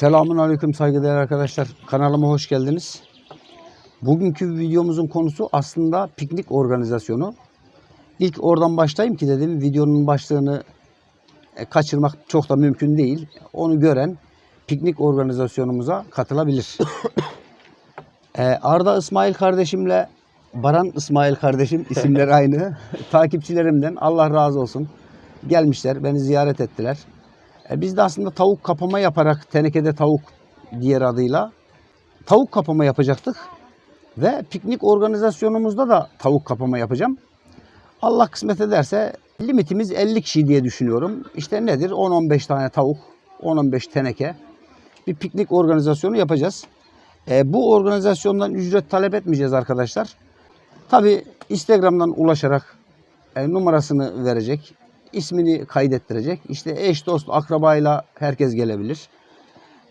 Selamun Aleyküm saygıdeğer arkadaşlar. Kanalıma hoş geldiniz. Bugünkü videomuzun konusu aslında piknik organizasyonu. İlk oradan başlayayım ki dedim videonun başlığını e, kaçırmak çok da mümkün değil. Onu gören piknik organizasyonumuza katılabilir. E, Arda İsmail kardeşimle Baran İsmail kardeşim isimleri aynı. Takipçilerimden Allah razı olsun. Gelmişler, beni ziyaret ettiler. E, biz de aslında tavuk kapama yaparak tenekede tavuk diğer adıyla tavuk kapama yapacaktık. Ve piknik organizasyonumuzda da tavuk kapama yapacağım. Allah kısmet ederse limitimiz 50 kişi diye düşünüyorum. İşte nedir? 10-15 tane tavuk, 10-15 teneke bir piknik organizasyonu yapacağız. E, bu organizasyondan ücret talep etmeyeceğiz arkadaşlar. Tabi Instagram'dan ulaşarak e, numarasını verecek, ismini kaydettirecek. İşte eş, dost, akrabayla herkes gelebilir.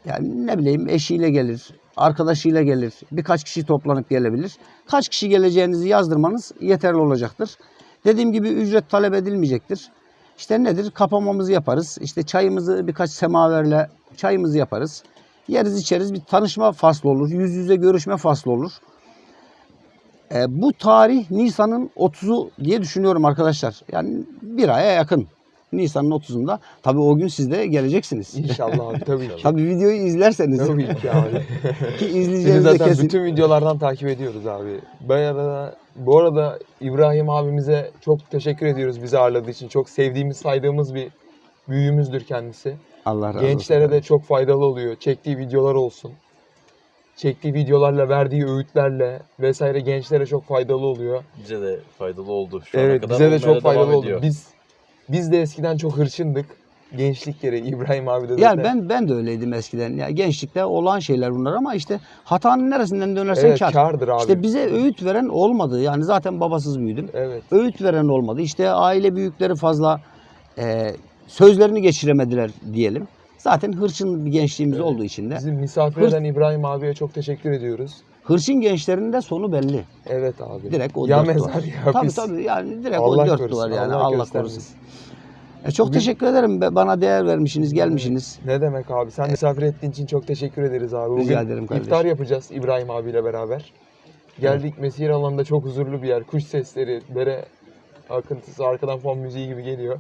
Yani ne bileyim eşiyle gelir, arkadaşıyla gelir, birkaç kişi toplanıp gelebilir. Kaç kişi geleceğinizi yazdırmanız yeterli olacaktır. Dediğim gibi ücret talep edilmeyecektir. İşte nedir? Kapamamızı yaparız. İşte çayımızı birkaç semaverle çayımızı yaparız. Yeriz içeriz bir tanışma faslı olur. Yüz yüze görüşme faslı olur. E, bu tarih Nisan'ın 30'u diye düşünüyorum arkadaşlar. Yani bir aya yakın. Nisan'ın 30'unda. Tabii o gün siz de geleceksiniz. İnşallah abi tabii ki. Tabii videoyu izlerseniz Tabii ki abi. ki izleyeceğiniz de zaten kesin. bütün videolardan takip ediyoruz abi. Ben arada, bu arada İbrahim abimize çok teşekkür ediyoruz bizi ağırladığı için. Çok sevdiğimiz, saydığımız bir büyüğümüzdür kendisi. Allah razı olsun. Gençlere de çok faydalı oluyor. Çektiği videolar olsun. Çektiği videolarla, verdiği öğütlerle vesaire gençlere çok faydalı oluyor. Bize de faydalı oldu. Şu ana Evet kadar bize de çok faydalı oldu. ediyor. Biz biz de eskiden çok hırçındık. Gençlik gereği İbrahim abi de zaten. Yani ben ben de öyleydim eskiden. Ya gençlikte olan şeyler bunlar ama işte hatanın neresinden dönersen evet, kar. kardır abi. İşte bize öğüt veren olmadı. Yani zaten babasız büyüdüm. Evet. Öğüt veren olmadı. İşte aile büyükleri fazla e, sözlerini geçiremediler diyelim. Zaten hırçın bir gençliğimiz Evet. olduğu için de. Bizi misafir eden İbrahim abiye çok teşekkür ediyoruz. Hırçın gençlerin de sonu belli. Evet abi. Direkt o ya dört mezar duvar. ya Tabii biz. tabii yani direkt Allah o dört korusun, duvar yani Allah Allah, korusun. E, çok Bugün- teşekkür ederim. Bana değer vermişsiniz, gelmişsiniz. Ne demek abi? Sen misafir ettiğin için çok teşekkür ederiz abi. Bugün Rica ederim kardeşim. iftar yapacağız İbrahim abiyle beraber. Geldik mesire alanında çok huzurlu bir yer. Kuş sesleri, dere akıntısı, arkadan fon müziği gibi geliyor.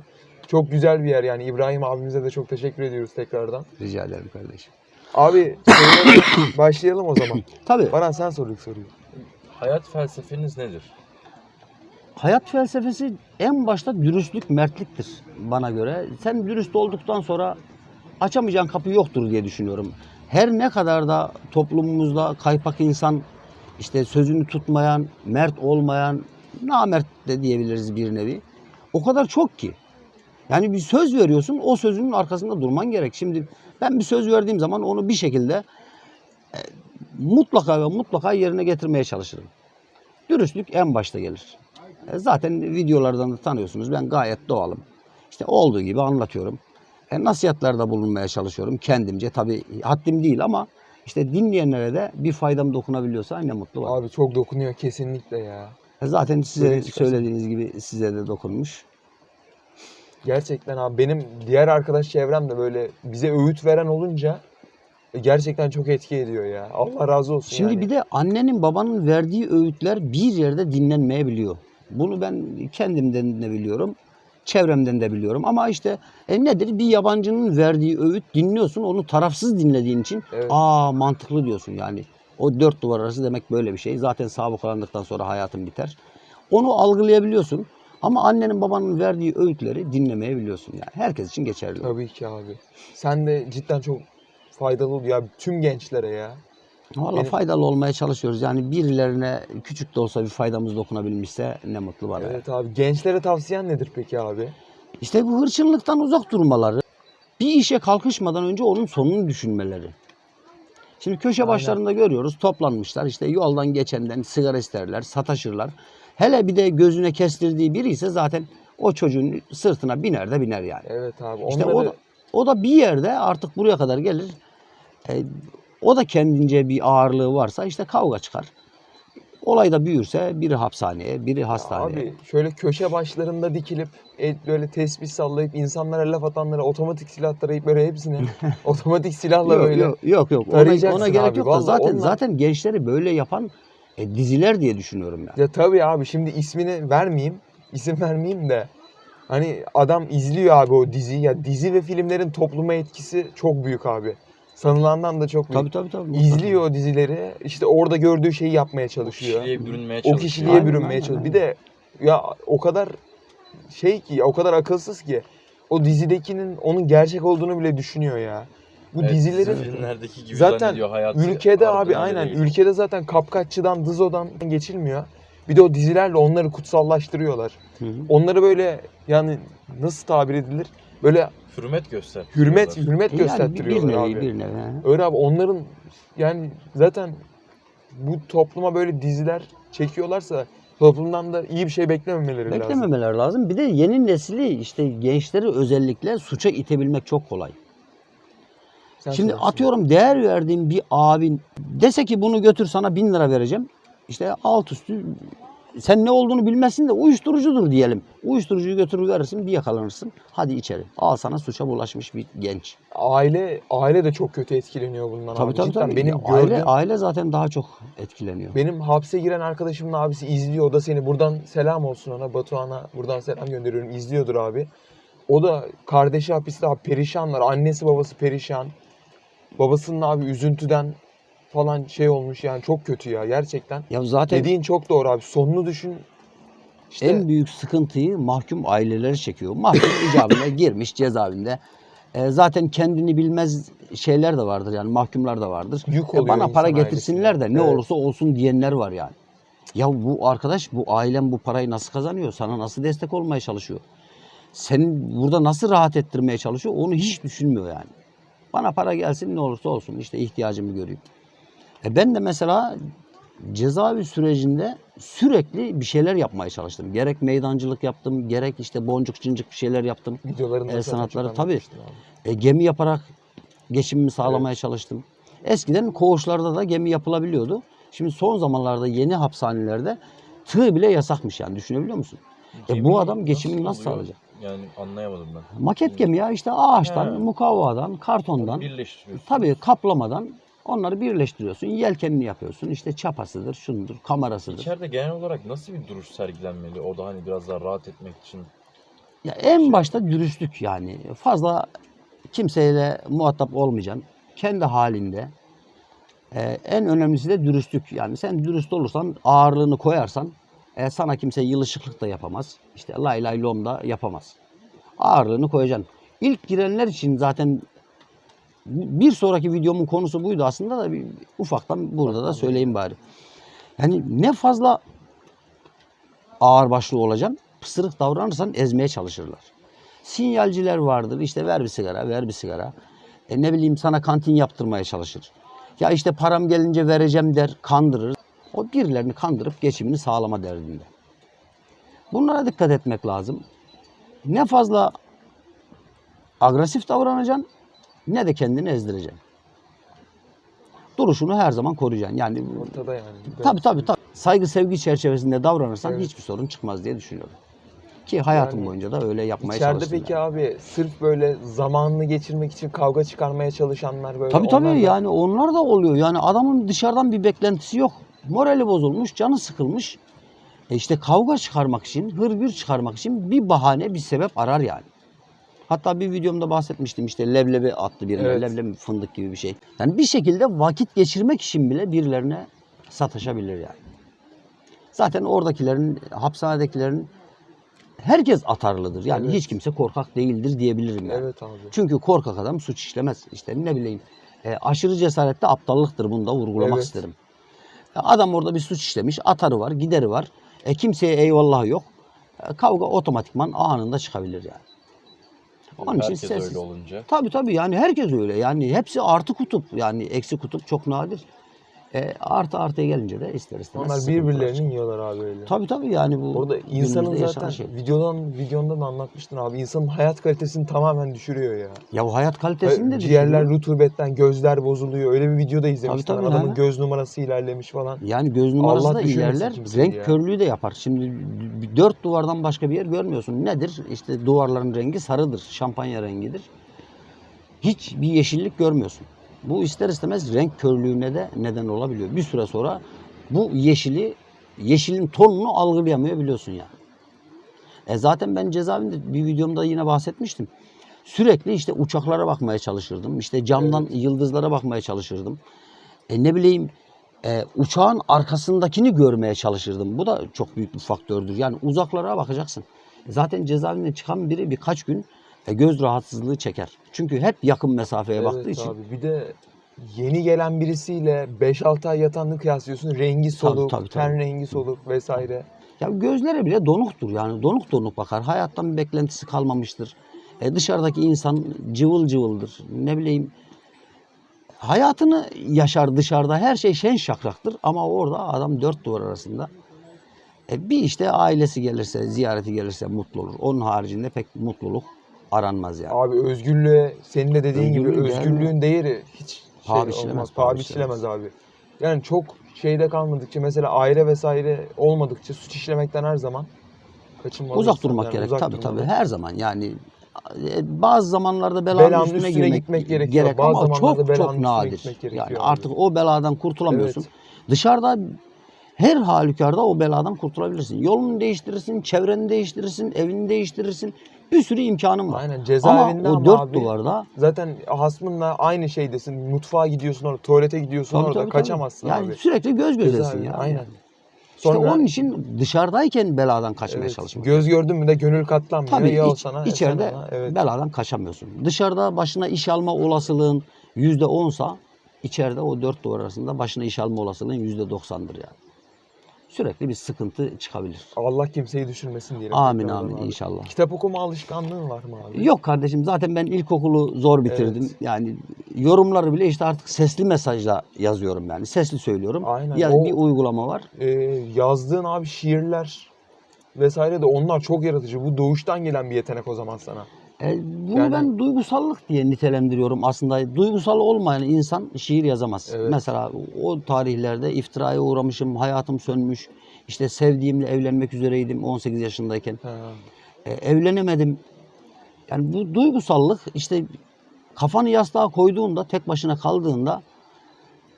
Çok güzel bir yer yani. İbrahim abimize de çok teşekkür ediyoruz tekrardan. Rica ederim kardeşim. Abi başlayalım o zaman. Tabii. Baran sen sor ilk soruyu. Hayat felsefeniz nedir? Hayat felsefesi en başta dürüstlük, mertliktir bana göre. Sen dürüst olduktan sonra açamayacağın kapı yoktur diye düşünüyorum. Her ne kadar da toplumumuzda kaypak insan, işte sözünü tutmayan, mert olmayan, namert de diyebiliriz bir nevi. O kadar çok ki. Yani bir söz veriyorsun, o sözünün arkasında durman gerek. Şimdi ben bir söz verdiğim zaman onu bir şekilde e, mutlaka ve mutlaka yerine getirmeye çalışırım. Dürüstlük en başta gelir. E, Zaten videolardan da tanıyorsunuz. Ben gayet doğalım. İşte olduğu gibi anlatıyorum. E, nasihatlerde bulunmaya çalışıyorum kendimce. Tabii haddim değil ama işte dinleyenlere de bir faydam dokunabiliyorsa ne mutlu var. Abi çok dokunuyor kesinlikle ya. E, Zaten size söylediğiniz gibi size de dokunmuş. Gerçekten abi benim diğer arkadaş çevrem de böyle bize öğüt veren olunca e, gerçekten çok etki ediyor ya. Allah razı olsun Şimdi yani. bir de annenin babanın verdiği öğütler bir yerde dinlenmeyebiliyor. Bunu ben kendimden de biliyorum. Çevremden de biliyorum. Ama işte e nedir? Bir yabancının verdiği öğüt dinliyorsun. Onu tarafsız dinlediğin için Evet. aa mantıklı diyorsun yani. O dört duvar arası demek böyle bir şey. Zaten sabıkalandıktan sonra hayatın biter. Onu algılayabiliyorsun. Ama annenin babanın verdiği öğütleri dinlemeyebiliyorsun yani. Herkes için geçerli. Tabii ki abi. Sen de cidden çok faydalı ol ya tüm gençlere ya. Valla Benim- faydalı olmaya çalışıyoruz. Yani birilerine küçük de olsa bir faydamız dokunabilmişse ne mutlu bana. Evet abi. Gençlere tavsiyen nedir peki abi? İşte bu hırçınlıktan uzak durmaları, bir işe kalkışmadan önce onun sonunu düşünmeleri. Şimdi köşe Aynen. başlarında görüyoruz toplanmışlar işte yoldan geçenden sigara isterler, sataşırlar. Hele bir de gözüne kestirdiği biri ise zaten o çocuğun sırtına biner de biner yani. Evet abi. İşte Onları o da, o da bir yerde artık buraya kadar gelir. E, o da kendince bir ağırlığı varsa işte kavga çıkar. Olay da büyürse biri hapishaneye, biri hastaneye. Abi şöyle köşe başlarında dikilip el, böyle tespih sallayıp insanlara laf atanlara otomatik silah tarayıp böyle hepsini otomatik silahla yok, böyle yok yok yok. Ona, ona gerek abi. yok da Vallahi zaten onlar- zaten gençleri böyle yapan e, diziler diye düşünüyorum yani. Ya tabii abi şimdi ismini vermeyeyim. isim vermeyeyim de. Hani adam izliyor abi o diziyi. Ya dizi ve filmlerin topluma etkisi çok büyük abi. Sanılandan da çok büyük. Tabii tabii tabii. İzliyor o dizileri. işte orada gördüğü şeyi yapmaya O çalışıyor. kişiliğe bürünmeye O çalışıyor. kişiliğe Aynen, bürünmeye aynen, çalışıyor. aynen. Bir de ya o kadar şey ki, o kadar akılsız ki o dizidekinin onun gerçek olduğunu bile düşünüyor ya. Bu Evet, dizilerin filmlerdeki gibi zaten ülkede abi aynen değil. ülkede zaten kapkaççıdan dızodan geçilmiyor. Bir de o dizilerle onları kutsallaştırıyorlar. Hı hı. Onları böyle yani nasıl tabir edilir? Böyle Hürmet göster. hürmet hürmet yani bir, bir göstertiriyorlar nevi abi. bir nevi. he. Öyle abi onların yani zaten bu topluma böyle diziler çekiyorlarsa toplumdan da iyi bir şey beklememeleri lazım. Beklememeler lazım. Bir de yeni nesli işte gençleri özellikle suça itebilmek çok kolay. Sen Şimdi söylesin. atıyorum değer verdiğim bir abin dese ki bunu götür sana bin lira vereceğim. İşte alt üstü sen ne olduğunu bilmezsin de uyuşturucudur diyelim. Uyuşturucuyu götürür verirsin bir yakalanırsın. Hadi içeri. Al sana suça bulaşmış bir genç. Aile aile de çok kötü etkileniyor bundan Tabii abi. tabii Cidden tabii. benim aile, gördüğüm aile zaten daha çok etkileniyor. Benim hapse giren arkadaşımın abisi izliyor. O da seni buradan selam olsun ona. Batuhan'a buradan selam gönderiyorum. İzliyordur abi. O da kardeşi hapiste abi perişanlar. Annesi babası perişan. Babasının abi üzüntüden falan şey olmuş yani çok kötü ya gerçekten. Ya zaten Dediğin çok doğru abi. Sonunu düşün. İşte en büyük sıkıntıyı mahkum aileleri çekiyor. Mahkum icabında girmiş cezaevinde. E, zaten kendini bilmez şeyler de vardır yani mahkumlar da vardır. Yük E, bana para getirsinler de ailesine. ne Evet. olursa olsun diyenler var yani. Ya bu arkadaş bu ailem bu parayı nasıl kazanıyor? Sana nasıl destek olmaya çalışıyor? Seni burada nasıl rahat ettirmeye çalışıyor? Onu hiç düşünmüyor yani. Bana para gelsin ne olursa olsun işte ihtiyacımı göreyim. E ben de mesela cezaevi sürecinde sürekli bir şeyler yapmaya çalıştım. Gerek meydancılık yaptım, gerek işte boncuk cincik bir şeyler yaptım. videolarında El sanatları tabii. E, gemi yaparak geçimimi sağlamaya çalıştım. Eskiden koğuşlarda da gemi yapılabiliyordu. Şimdi son zamanlarda yeni hapishanelerde tığ bile yasakmış yani düşünebiliyor musun? E, bu adam geçimini nasıl sağlayacak? Yani anlayamadım ben. Maket gemi ya işte ağaçtan, He. mukavvadan, kartondan, Birleştiriyorsun. tabii kaplamadan onları birleştiriyorsun. Yelkenini yapıyorsun. İşte çapasıdır, şundur, kamerasıdır. İçeride genel olarak nasıl bir duruş sergilenmeli? O da hani biraz daha rahat etmek için. Ya en başta dürüstlük yani. Fazla kimseyle muhatap olmayacaksın. Kendi halinde. Ee, en önemlisi de dürüstlük. Yani sen dürüst olursan, ağırlığını koyarsan e, sana kimse yılışıklık da yapamaz. İşte lay lay lom da yapamaz. Ağırlığını koyacaksın. İlk girenler için zaten bir sonraki videomun konusu buydu aslında da bir, ufaktan burada da söyleyeyim bari. Yani ne fazla ağırbaşlı olacaksın, pısırık davranırsan ezmeye çalışırlar. Sinyalciler vardır, işte ver bir sigara, ver bir sigara. E ne bileyim sana kantin yaptırmaya çalışır. Ya işte param gelince vereceğim der, kandırır. O birilerini kandırıp geçimini sağlama derdinde. Bunlara dikkat etmek lazım. Ne fazla agresif davranacaksın ne de kendini ezdireceksin. Duruşunu her zaman koruyacaksın. Yani Ortada yani. Tabii tabii tabii. Saygı sevgi çerçevesinde davranırsan Evet. hiçbir sorun çıkmaz diye düşünüyorum. Ki hayatım Yani boyunca da öyle yapmaya İçeride çalıştım. peki yani. abi sırf böyle zamanını geçirmek için kavga çıkarmaya çalışanlar böyle Tabii tabii onlar da- yani onlar da oluyor. Yani adamın dışarıdan bir beklentisi yok. Morali bozulmuş, canı sıkılmış. E işte kavga çıkarmak için, hırgür çıkarmak için bir bahane, bir sebep arar yani. Hatta bir videomda bahsetmiştim işte leblebi attı birine, Evet. leblebi fındık gibi bir şey. Yani bir şekilde vakit geçirmek için bile birilerine sataşabilir yani. Zaten oradakilerin, hapishanedekilerin herkes atarlıdır. Yani Evet. hiç kimse korkak değildir diyebilirim yani. Evet abi. Çünkü korkak adam suç işlemez. İşte ne bileyim e, aşırı cesaret de aptallıktır. Bunu da vurgulamak Evet. isterim. Adam orada bir suç işlemiş. Atarı var, gideri var. E, kimseye eyvallah yok. E, kavga otomatikman anında çıkabilir yani. Onun için Herkes sessiz. öyle olunca. Tabii tabii yani herkes öyle. Yani hepsi artı kutup. Yani eksi kutup çok nadir. E, artı artıya gelince de ister istemez Onlar sıkıntılar birbirlerini çıkıyor. yiyorlar abi öyle. Tabii tabii yani bu Orada insanın zaten şey. videodan videonda da anlatmıştın abi. insanın hayat kalitesini tamamen düşürüyor ya. Ya bu hayat kalitesini de Ciğerler düşürüyor. rutubetten gözler bozuluyor. Öyle bir videoda izlemiştim. tabii, ben. Adamın ha. göz numarası ilerlemiş falan. Yani göz numarası Allah da ilerler, renk ya. körlüğü de yapar. Şimdi dört duvardan başka bir yer görmüyorsun. Nedir? İşte duvarların rengi sarıdır, şampanya rengidir. Hiç bir yeşillik görmüyorsun. Bu ister istemez renk körlüğüne de neden olabiliyor. Bir süre sonra bu yeşili, yeşilin tonunu algılayamıyor biliyorsun yani. E zaten ben cezaevinde bir videomda yine bahsetmiştim. Sürekli işte uçaklara bakmaya çalışırdım. İşte camdan yıldızlara bakmaya çalışırdım. E ne bileyim e, uçağın arkasındakini görmeye çalışırdım. Bu da çok büyük bir faktördür. Yani uzaklara bakacaksın. zaten cezaevinden çıkan biri birkaç gün e, göz rahatsızlığı çeker. Çünkü hep yakın mesafeye baktığı Evet için. abi. Bir de yeni gelen birisiyle 5-6 ay yatanını kıyaslıyorsun. Rengi soluk, tabii, tabii. ten rengi soluk vesaire. Ya gözleri bile donuktur yani donuk donuk bakar. Hayattan bir beklentisi kalmamıştır. E dışarıdaki insan cıvıl cıvıldır. Ne bileyim hayatını yaşar dışarıda her şey şen şakraktır ama orada adam dört duvar arasında. E bir işte ailesi gelirse, ziyareti gelirse mutlu olur. Onun haricinde pek mutluluk aranmaz yani. Abi özgürlüğe senin de dediğin gibi Özgürlüğün değeri- özgürlüğün değeri hiç şey Paha biçilemez, olmaz. paha Paha biçilemez abi. Yani çok şeyde kalmadıkça mesela aile vesaire olmadıkça suç işlemekten her zaman kaçınmalıyız. Uzak durmak gerek tabii tabii her zaman yani e, bazı zamanlarda belanın, Belanın üstüne, üstüne girmek gitmek gerekiyor. gerek Bazı ama zamanlarda çok belanın çok üstüne nadir. gitmek gerekiyor Yani abi. artık o beladan kurtulamıyorsun. Dışarıda her halükarda o beladan kurtulabilirsin. Yolunu değiştirirsin, çevreni değiştirirsin, evini değiştirirsin. Bir sürü imkanın var. Aynen Ama cezaevinde o ama, dört abi, duvarda zaten hasmınla aynı şeydesin. Mutfağa gidiyorsun orada, tuvalete gidiyorsun tabii, orada. tabii. Kaçamazsın yani abi. sürekli göz gözesin ya. Aynen. İşte Sonra- onun için dışarıdayken beladan kaçmaya Evet, çalışmak. Göz gördün mü de gönül katlanmıyor. Tabii ya o iç- sana içeride ona. Evet. beladan kaçamıyorsun. Dışarıda başına iş alma olasılığın yüzde onsa içeride o dört duvar arasında başına iş alma olasılığın yüzde doksandır yani. Sürekli bir sıkıntı çıkabilir. Allah kimseyi düşürmesin diyelim. Amin amin abi. inşallah. Kitap okuma alışkanlığın var mı abi? Yok kardeşim zaten ben ilkokulu zor bitirdim. Evet. Yani yorumları bile işte artık sesli mesajla yazıyorum yani. Sesli söylüyorum. Aynen. Yani O- bir uygulama var. Ee, yazdığın abi şiirler vesaire de onlar çok yaratıcı. Bu doğuştan gelen bir yetenek o zaman sana. E, bunu Yani- ben duygusallık diye nitelendiriyorum aslında. Duygusal olmayan insan şiir yazamaz. Evet. Mesela o tarihlerde iftiraya uğramışım, hayatım sönmüş. İşte sevdiğimle evlenmek üzereydim 18 yaşındayken. Ha. E, evlenemedim. Yani bu duygusallık işte kafanı yastığa koyduğunda, tek başına kaldığında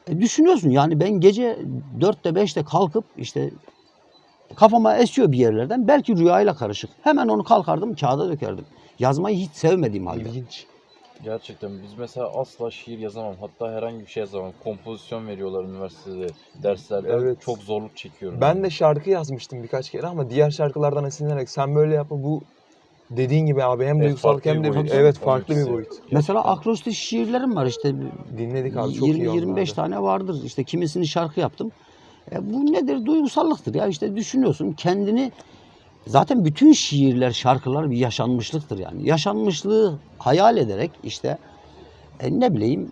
e, düşünüyorsun. Yani ben gece 4'te 5'te kalkıp işte kafama esiyor bir yerlerden. Belki rüyayla karışık. Hemen onu kalkardım, kağıda dökerdim. Yazmayı hiç sevmediğim halde. İlginç. Gerçekten biz mesela asla şiir yazamam. Hatta herhangi bir şey yazamam. Kompozisyon veriyorlar üniversitede derslerde. Evet. Çok zorluk çekiyorum. Ben de şarkı yazmıştım birkaç kere ama diğer şarkılardan esinlenerek sen böyle yapma bu dediğin gibi abi hem Evet, duygusallık farklı hem de boyut. evet farklı bir boyut. Mesela akrostiş şiirlerim var işte. Dinledik abi çok iyi oldu 20-25 abi. tane vardır. İşte kimisini şarkı yaptım. E, bu nedir? Duygusallıktır. Ya işte düşünüyorsun kendini zaten bütün şiirler, şarkılar bir yaşanmışlıktır yani. Yaşanmışlığı hayal ederek işte e, ne bileyim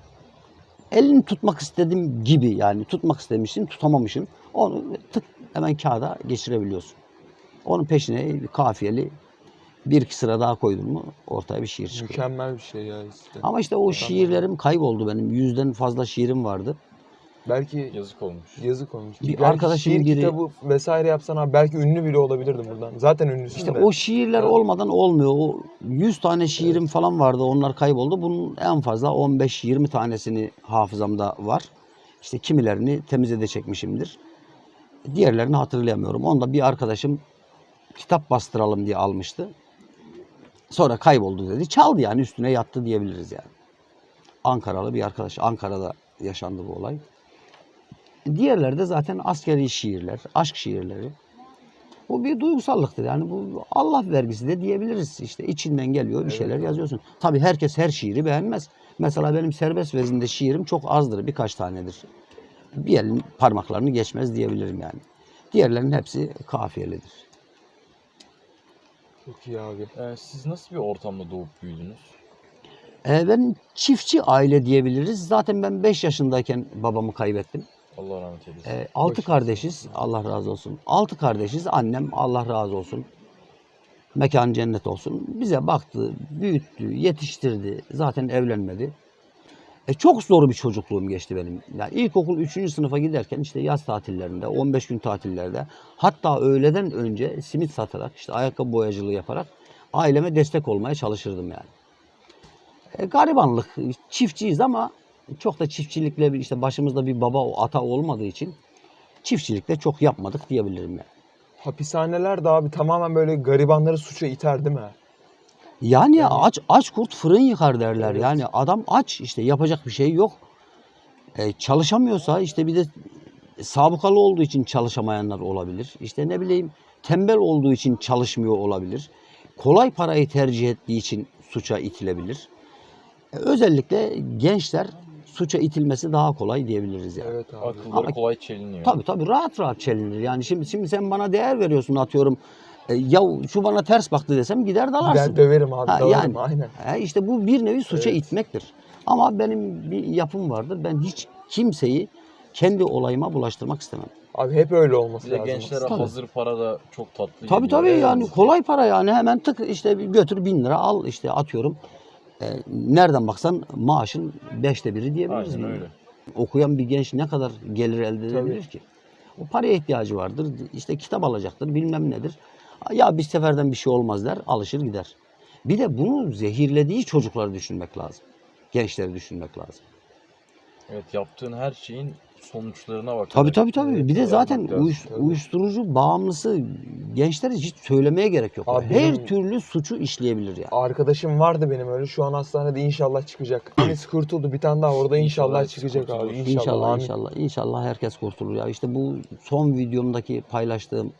elini tutmak istedim gibi yani tutmak istemişsin tutamamışsın. Onu tık hemen kağıda geçirebiliyorsun. Onun peşine bir kafiyeli bir iki sıra daha koydun mu ortaya bir şiir çıkıyor. Mükemmel bir şey ya işte. Ama işte o şiirlerim kayboldu benim. Yüzden fazla şiirim vardı. Belki Yazık olmuş. yazık olmuş. Bir Belki arkadaşım şiir biri- kitabı vesaire yapsan abi belki ünlü bile olabilirdin buradan. Zaten ünlüsün İşte de. o şiirler Evet. olmadan olmuyor. O 100 tane şiirim falan vardı. Onlar kayboldu. Bunun en fazla 15-20 tanesini hafızamda var. İşte kimilerini temize de çekmişimdir. Diğerlerini hatırlayamıyorum. Onda bir arkadaşım kitap bastıralım diye almıştı. Sonra kayboldu dedi. Çaldı yani üstüne yattı diyebiliriz yani. Ankaralı bir arkadaş. Ankara'da yaşandı bu olay. Diğerleri de zaten askeri şiirler, aşk şiirleri. Bu bir duygusallıktır. Yani bu Allah vergisi de diyebiliriz. İşte içinden geliyor bir şeyler evet. yazıyorsun. Tabii herkes her şiiri beğenmez. Mesela benim serbest vezinde şiirim çok azdır. Birkaç tanedir. Bir elin parmaklarını geçmez diyebilirim yani. Diğerlerinin hepsi kafiyelidir. Çok iyi abi. Ee, siz nasıl bir ortamda doğup büyüdünüz? Ee, ben çiftçi aile diyebiliriz. Zaten ben 5 yaşındayken babamı kaybettim. Allah rahmet eylesin. E, altı Hoş kardeşiz. Allah razı olsun. Altı kardeşiz. Annem Allah razı olsun. Mekan cennet olsun. Bize baktı, büyüttü, yetiştirdi. Zaten evlenmedi. E, çok zor bir çocukluğum geçti benim. Yani ilkokul 3. sınıfa giderken işte yaz tatillerinde, 15 gün tatillerde hatta öğleden önce simit satarak, işte ayakkabı boyacılığı yaparak aileme destek olmaya çalışırdım yani. E, garibanlık, çiftçiyiz ama çok da çiftçilikle bir- işte başımızda bir baba ata olmadığı için çiftçilikte çok yapmadık diyebilirim yani. Hapishaneler de abi tamamen böyle garibanları suça iter değil mi? Yani, Yani- aç aç kurt fırın yıkar derler. Evet. Yani adam aç işte yapacak bir şey yok. E, çalışamıyorsa işte bir de sabıkalı olduğu için çalışamayanlar olabilir. İşte ne bileyim tembel olduğu için çalışmıyor olabilir. Kolay parayı tercih ettiği için suça itilebilir. E, özellikle gençler suça itilmesi daha kolay diyebiliriz yani. Evet abi. Akılları Ama- kolay çeliniyor. Tabii tabii rahat rahat çelinir. Yani şimdi şimdi sen bana değer veriyorsun atıyorum. E, ya şu bana ters baktı desem gider dalarsın. Ben döverim abi. Ha, dalarım, yani. Aynen. E, işte bu bir nevi suça Evet. itmektir. Ama benim bir yapım vardır. Ben hiç kimseyi kendi olayıma bulaştırmak istemem. Abi hep öyle olması Bir de lazım. gençlere Tabii. hazır para da çok tatlı Tabii tabii yani kolay para yani hemen tık işte götür bin lira al işte atıyorum. E, nereden baksan maaşın beşte biri diyebiliriz. Aynen öyle. Okuyan bir genç ne kadar gelir elde edebilir ki? O paraya ihtiyacı vardır. İşte kitap alacaktır bilmem nedir. Ya bir seferden bir şey olmaz der alışır gider. Bir de bunu zehirlediği çocukları düşünmek lazım. Gençleri düşünmek lazım. Evet yaptığın her şeyin sonuçlarına bak. Tabii tabii tabii. Bir de zaten uyuş- uyuşturucu bağımlısı gençlere hiç söylemeye gerek yok. Abi Her benim- türlü suçu işleyebilir yani. Arkadaşım vardı benim öyle. Şu an hastanede inşallah çıkacak. Birisi kurtuldu. Bir tane daha orada inşallah, İnşallah çıkacak abi. İnşallah. İnşallah amin. inşallah inşallah herkes kurtulur ya. İşte bu son videomdaki paylaştığım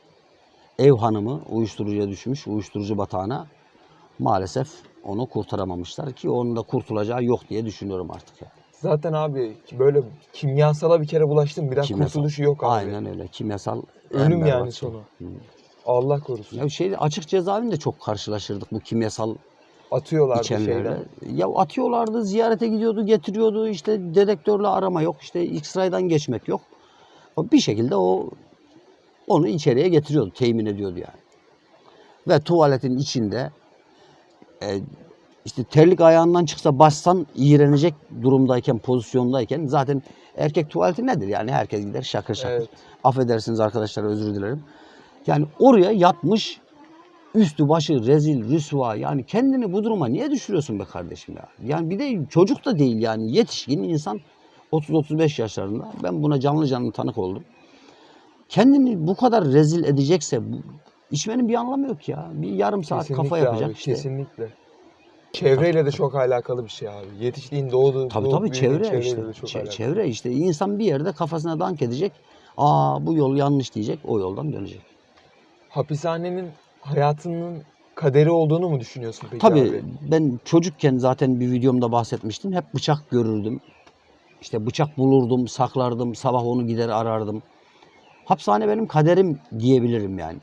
ev hanımı uyuşturucuya düşmüş, uyuşturucu batağına maalesef onu kurtaramamışlar ki onun da kurtulacağı yok diye düşünüyorum artık ya. Zaten abi böyle kimyasala bir kere bulaştın. Bir daha Kimyasal. kurtuluşu yok abi. Aynen öyle. Kimyasal en Ölüm berbat yani şey. sonu. Hı. Allah korusun. Ya şeyde açık cezaevinde çok karşılaşırdık bu kimyasal Atıyorlardı içenlerle. şeyden. Ya atıyorlardı, ziyarete gidiyordu, getiriyordu. işte dedektörle arama yok, işte X-ray'dan geçmek yok. O bir şekilde o onu içeriye getiriyordu, temin ediyordu yani. Ve tuvaletin içinde e, işte terlik ayağından çıksa bassan iğrenecek durumdayken, pozisyondayken zaten erkek tuvaleti nedir? Yani herkes gider şakır şakır. Evet. Affedersiniz arkadaşlar özür dilerim. Yani oraya yatmış üstü başı rezil, rüsva. Yani kendini bu duruma niye düşürüyorsun be kardeşim ya? Yani bir de çocuk da değil yani yetişkin insan 30-35 yaşlarında. Ben buna canlı canlı tanık oldum. Kendini bu kadar rezil edecekse içmenin bir anlamı yok ya. Bir yarım saat kafa Kesinlikle yapacak abi, işte. Kesinlikle. Çevreyle de çok alakalı bir şey abi. Yetiştiğin doğduğu, Tabii tabii çevre işte. de çok alakalı. çevre işte. İnsan bir yerde kafasına dank edecek. Aa bu yol yanlış diyecek. O yoldan dönecek. Hapishanenin hayatının kaderi olduğunu mu düşünüyorsun peki Tabii abi? ben çocukken zaten bir videomda bahsetmiştim. Hep bıçak görürdüm. İşte bıçak bulurdum, saklardım. Sabah onu gider arardım. Hapishane benim kaderim diyebilirim yani.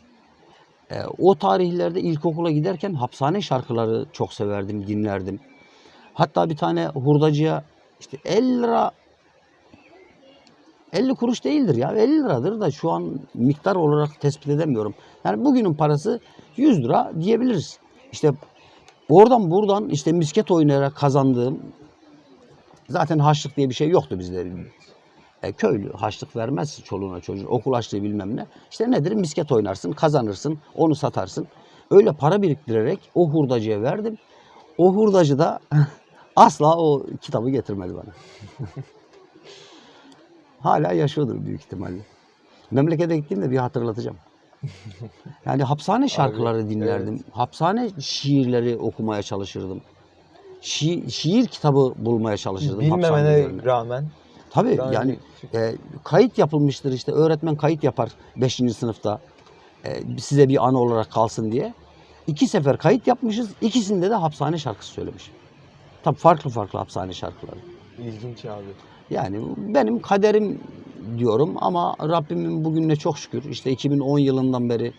Ee, o tarihlerde ilkokula giderken hapishane şarkıları çok severdim, dinlerdim. Hatta bir tane hurdacıya işte 50 lira 50 kuruş değildir ya 50 liradır da şu an miktar olarak tespit edemiyorum. Yani bugünün parası 100 lira diyebiliriz. İşte oradan buradan işte misket oynayarak kazandığım zaten haçlık diye bir şey yoktu bizde. E, köylü haçlık vermez çoluğuna çocuğuna okul açlığı bilmem ne. İşte nedir misket oynarsın kazanırsın onu satarsın. Öyle para biriktirerek o hurdacıya verdim. O hurdacı da asla o kitabı getirmedi bana. Hala yaşıyordur büyük ihtimalle. Memlekete gittiğimde bir hatırlatacağım. Yani hapishane şarkıları dinlerdim. Hapishane şiirleri okumaya çalışırdım. Şi- şiir kitabı bulmaya çalışırdım. Bilmemene rağmen. Tabii Yani- yani e, kayıt yapılmıştır işte öğretmen kayıt yapar 5. sınıfta e, size bir anı olarak kalsın diye. İki sefer kayıt yapmışız. İkisinde de hapishane şarkısı söylemişim. Tabii farklı farklı hapishane şarkıları. İlginç abi. Yani benim kaderim diyorum ama Rabbimin bugününe çok şükür. İşte 2010 yılından beri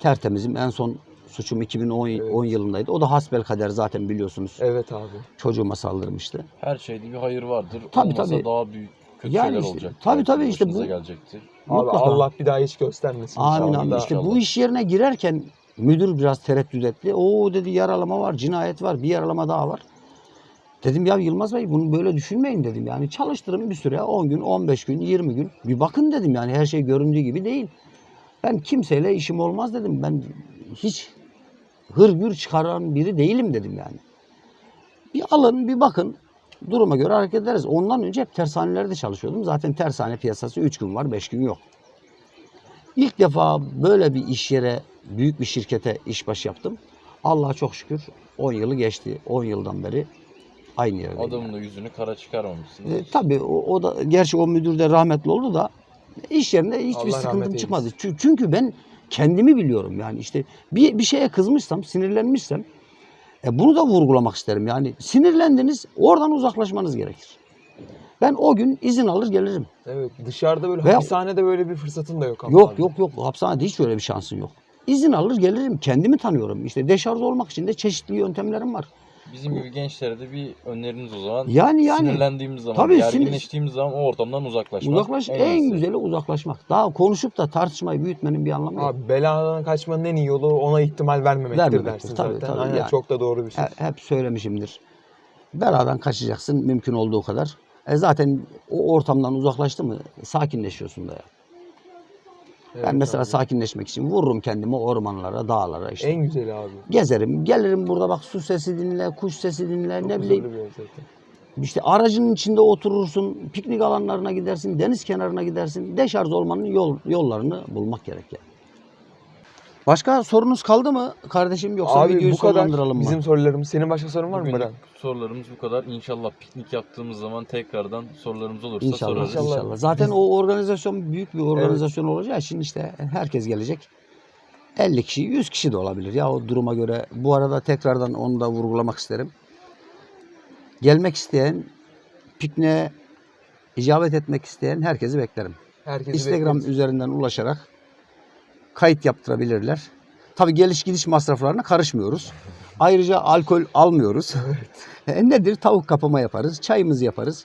tertemizim. En son suçum 2010 Evet. 10 yılındaydı. O da hasbel kader zaten biliyorsunuz. Evet abi. Çocuğuma saldırmıştı. Her şeyde bir hayır vardır. Tabii, Olmasa tabii. daha büyük kötü Yani şeyler işte, olacak. tabii, tabii işte bu- gelecektir. Abi Mutlaka. Allah bir daha hiç göstermesin. Amin inşallah. amin. İşte bu iş yerine girerken müdür biraz tereddüt etti. O dedi yaralama var, cinayet var, bir yaralama daha var. Dedim ya Yılmaz Bey bunu böyle düşünmeyin dedim. Yani çalıştırın bir süre 10 gün, 15 gün, 20 gün. Bir bakın dedim yani her şey göründüğü gibi değil. Ben kimseyle işim olmaz dedim. Ben hiç hırgür çıkaran biri değilim dedim yani. Bir alın bir bakın duruma göre hareket ederiz. Ondan önce hep tersanelerde çalışıyordum. Zaten tersane piyasası 3 gün var 5 gün yok. İlk defa böyle bir iş yere, büyük bir şirkete işbaşı yaptım. Allah'a çok şükür 10 yılı geçti. 10 yıldan beri aynı yerdeyim. Adamın da yüzünü kara çıkarmamışsınız. E, tabii o, o da gerçi o müdür de rahmetli oldu da iş yerinde hiçbir Allah sıkıntım çıkmadı. Çü- Çünkü ben kendimi biliyorum yani işte bir, bir şeye kızmışsam, sinirlenmişsem e, bunu da vurgulamak isterim. Yani sinirlendiniz oradan uzaklaşmanız gerekir. Ben o gün izin alır gelirim. Evet dışarıda böyle Veya- hapishanede böyle bir fırsatın da yok ama Yok abi. yok yok hapishanede hiç öyle bir şansın yok. İzin alır gelirim. Kendimi tanıyorum. İşte deşarj olmak için de çeşitli yöntemlerim var. Bizim gibi gençlere de bir öneriniz o zaman. Yani yani Sinirlendiğimiz zaman, Tabii, sinir- gerginleştiğimiz zaman o ortamdan uzaklaşmak. uzaklaş en, iyisi. güzeli uzaklaşmak. Daha konuşup da tartışmayı büyütmenin bir anlamı yok. Abi beladan kaçmanın en iyi yolu ona ihtimal vermemektir Vermemektir, dersin tabii, zaten. tabii, Aynen yani. çok da doğru bir şey. He- hep söylemişimdir. Beladan kaçacaksın mümkün olduğu kadar. E zaten o ortamdan uzaklaştı mı sakinleşiyorsun da ya. Evet ben mesela abi. sakinleşmek için vururum kendimi ormanlara, dağlara işte. En güzeli abi. Gezerim, gelirim burada bak su sesi dinle, kuş sesi dinle, Çok ne bileyim. İşte aracın içinde oturursun, piknik alanlarına gidersin, deniz kenarına gidersin. Deşarj olmanın yol, yollarını bulmak gerek yani. Başka sorunuz kaldı mı kardeşim yoksa Abi videoyu bu kadar sonlandıralım mı? bizim sorularımız. Senin başka sorun var mı Bugünlük sorularımız bu kadar. İnşallah piknik yaptığımız zaman tekrardan sorularımız olursa İnşallah, sorarız. İnşallah. inşallah. Zaten Biz- o organizasyon büyük bir organizasyon olacağı için işte herkes gelecek. 50 kişi, 100 kişi de olabilir ya o duruma göre. Bu arada tekrardan onu da vurgulamak isterim. Gelmek isteyen, pikniğe icabet etmek isteyen herkesi beklerim. Herkesi Instagram bekleriz. üzerinden ulaşarak kayıt yaptırabilirler. Tabii geliş gidiş masraflarına karışmıyoruz. Ayrıca alkol almıyoruz. E, Nedir? Tavuk kapama yaparız, çayımızı yaparız.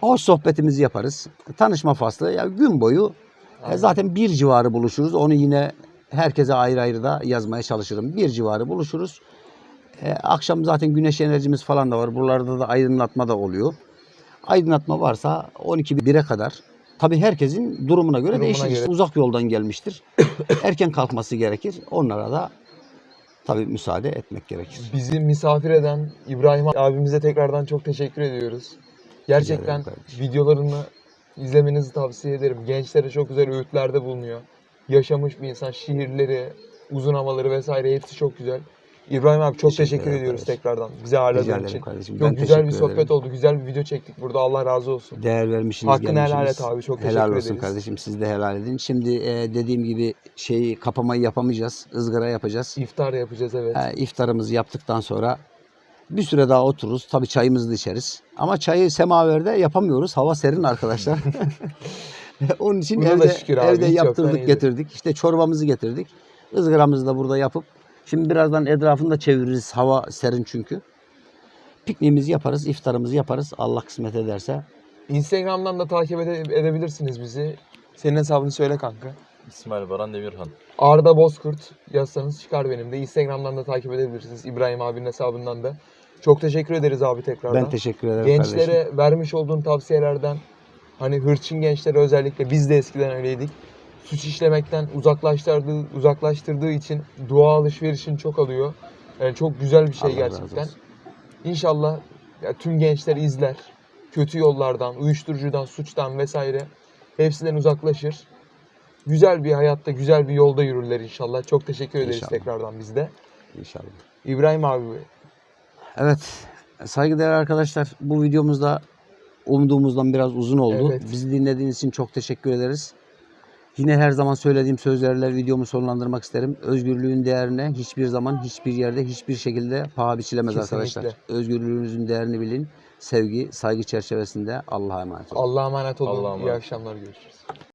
Hoş sohbetimizi yaparız. Tanışma faslı. Ya gün boyu e, Aynen. zaten bir civarı buluşuruz. Onu yine herkese ayrı ayrı da yazmaya çalışırım. Bir civarı buluşuruz. E, akşam zaten güneş enerjimiz falan da var. Buralarda da aydınlatma da oluyor. Aydınlatma varsa 12-1'e kadar. Tabii herkesin durumuna göre Durumuna değişir. göre. Uzak yoldan gelmiştir. Erken kalkması gerekir. Onlara da tabii müsaade etmek gerekir. Bizi misafir eden İbrahim abimize tekrardan çok teşekkür ediyoruz. Gerçekten videolarını izlemenizi tavsiye ederim. Gençlere çok güzel öğütlerde bulunuyor. Yaşamış bir insan, şiirleri, uzun havaları vesaire hepsi çok güzel. İbrahim abi çok Teşekkür teşekkür, ediyoruz kardeşim. tekrardan Rica ağırladığın için. kardeşim. Çok Ben güzel bir sohbet ederim. oldu. Güzel bir video çektik burada. Allah razı olsun. Değer vermişsiniz, Hakkını helal et abi. Çok Helal teşekkür olsun ederiz. kardeşim. Siz de helal edin. Şimdi e, dediğim gibi şeyi kapamayı yapamayacağız. ızgara yapacağız. İftar yapacağız evet. E, iftarımızı yaptıktan sonra bir süre daha otururuz. Tabii çayımızı da içeriz. Ama çayı semaverde yapamıyoruz. Hava serin arkadaşlar. Onun için Buna evde, şükür abi, evde yaptırdık, getirdik. İşte çorbamızı getirdik. Izgaramızı da burada yapıp şimdi birazdan etrafını da çeviririz. Hava serin çünkü. Pikniğimizi yaparız, iftarımızı yaparız. Allah kısmet ederse. Instagram'dan da takip ede- edebilirsiniz bizi. Senin hesabını söyle kanka. İsmail Baran Demirhan. Arda Bozkurt yazsanız çıkar benim de. Instagram'dan da takip edebilirsiniz. İbrahim abinin hesabından da. Çok teşekkür ederiz abi tekrardan. Ben teşekkür ederim Gençlere kardeşim. vermiş olduğun tavsiyelerden hani hırçın gençlere özellikle biz de eskiden öyleydik. Suç işlemekten uzaklaştırdığı, uzaklaştırdığı için dua alışverişini çok alıyor. Yani çok güzel bir şey Allah gerçekten. İnşallah ya, tüm gençler izler. Kötü yollardan, uyuşturucudan, suçtan vesaire hepsinden uzaklaşır. Güzel bir hayatta, güzel bir yolda yürürler inşallah. Çok teşekkür ederiz İnşallah. tekrardan biz de. İnşallah. İbrahim abi Evet. Saygıdeğer arkadaşlar bu videomuzda umduğumuzdan biraz uzun oldu. Evet. Bizi dinlediğiniz için çok teşekkür ederiz. Yine her zaman söylediğim sözlerle videomu sonlandırmak isterim. Özgürlüğün değerine hiçbir zaman, hiçbir yerde, hiçbir şekilde paha biçilemez Kesinlikle. arkadaşlar. Özgürlüğünüzün değerini bilin. Sevgi, saygı çerçevesinde Allah'a emanet olun. Allah'a emanet olun. Allah'a İyi akşamlar görüşürüz.